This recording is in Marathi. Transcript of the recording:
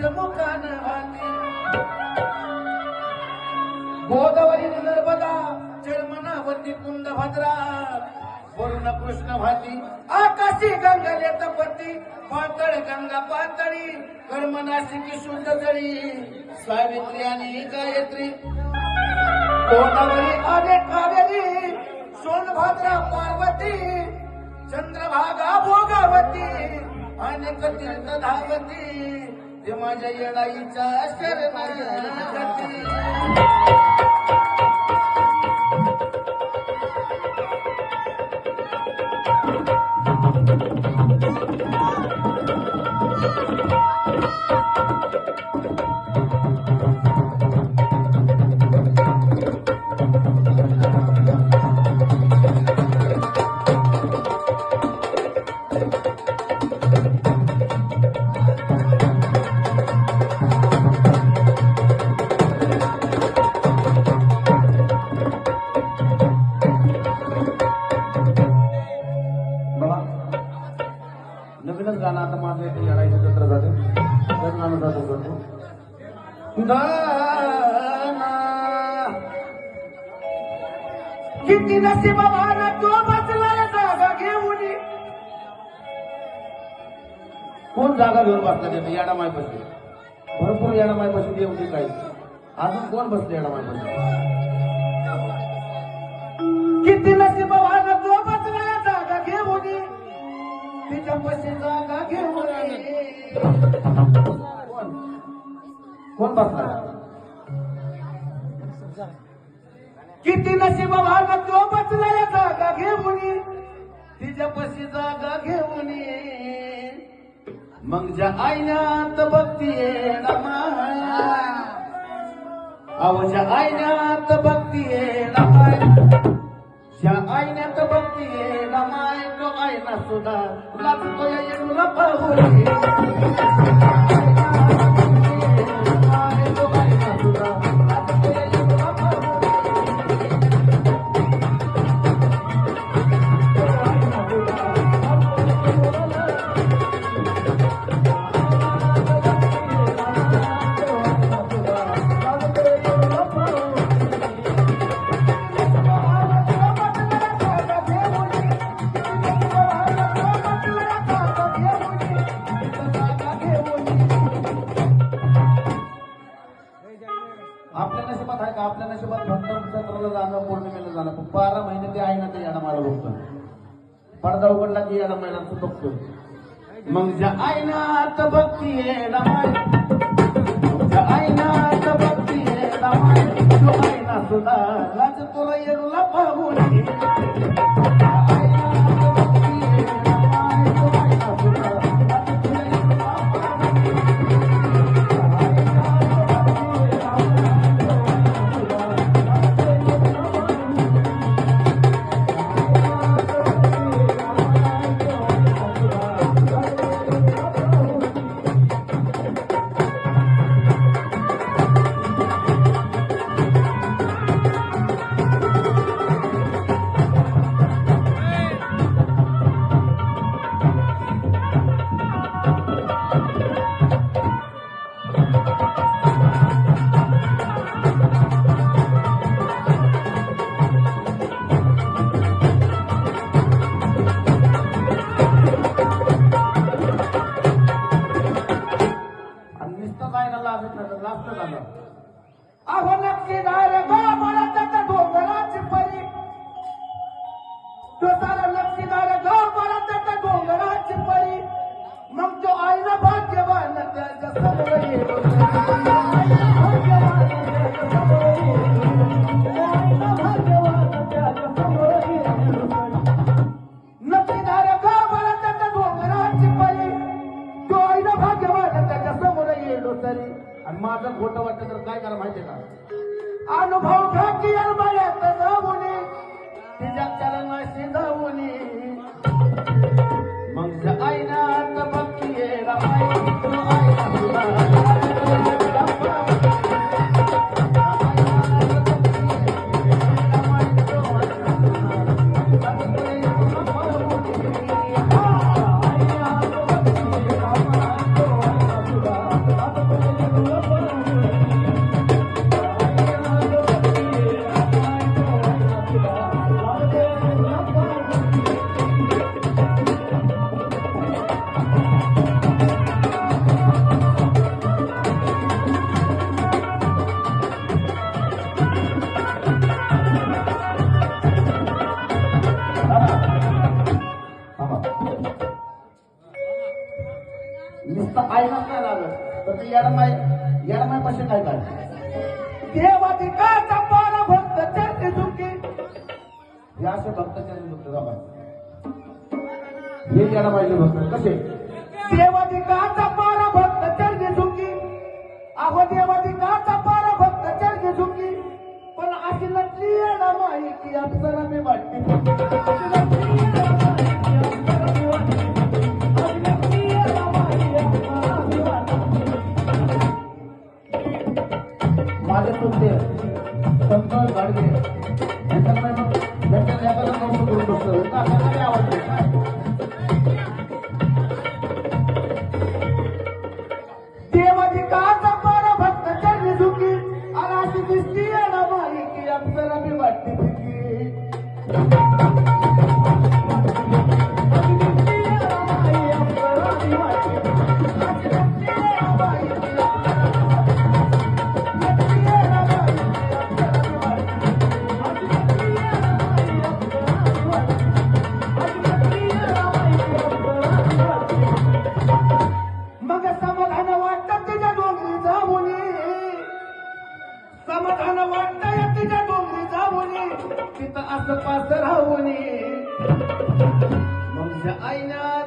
चमुकान गोदावरी नर्मदा चर्मनावती कुंड भद्रा वरुण कृष्ण भाती आकाशी गंगा लेतपती पातळ गंगा पातळी कर्मनाशिकी शुद्ध जळी. सावित्री आणि गायत्री. गोदावरी आले कावेरी सोनभद्रा पार्वती चंद्रभागा भोगावती अनेक तीर्थ धावती. ते माझ्या येडाईच्या शरणागती बाबा गाणं आता तंत्र जाते. तर गाणं जातो करतो. किती किती बाबा तो बसला जागा घेऊन. कोण जागा घेऊन बसला तिथे याडा माय बसले भरपूर याडा माय बसली एवढी काही. अजून कोण बसले याडा माय बसले पशी जागा घेऊन कोण बसला? किती नशिबावान तो बसलाय जागा घेऊन तिच्या पशी जागा घेऊन मग ज्या आईनात अहो ज्या आईनात बघतीये रमाय ज्या आईनात बघतीये रमाय तो आईना सुद्धा लागतो या आपल्या नशिबात फक्त चंद्राला जाणं पौर्णिमेला जाणं. पण बारा महिने ते आहे ना ते याडा मला बघतो पडदा उघडला की याडा महिना तू बघतो मग ज्या आईनात बघतीये रमाय ज्या आईनात माझं खोटं वाटतं तर काय करा माहितीये का अनुभव घाकी अरबळ्यात जाऊन. तिच्या चरणाशी जाऊन. नुसतं आईलाच नाही लागत. तर ते येडमाय येडमाय पाशी काय काय देवाची का चपाला भक्त चरते झुके हे असे भक्त चरते झुकते बाबा हे येडमायले भक्त. कसे? देवाची का चपाला भक्त चरते झुके अहो देवाची का चपाला भक्त चरते झुके पण अशी नटली येडमाई की अप्सरा मी वाटते. で、目覚めます。पास पास राहून मग आईना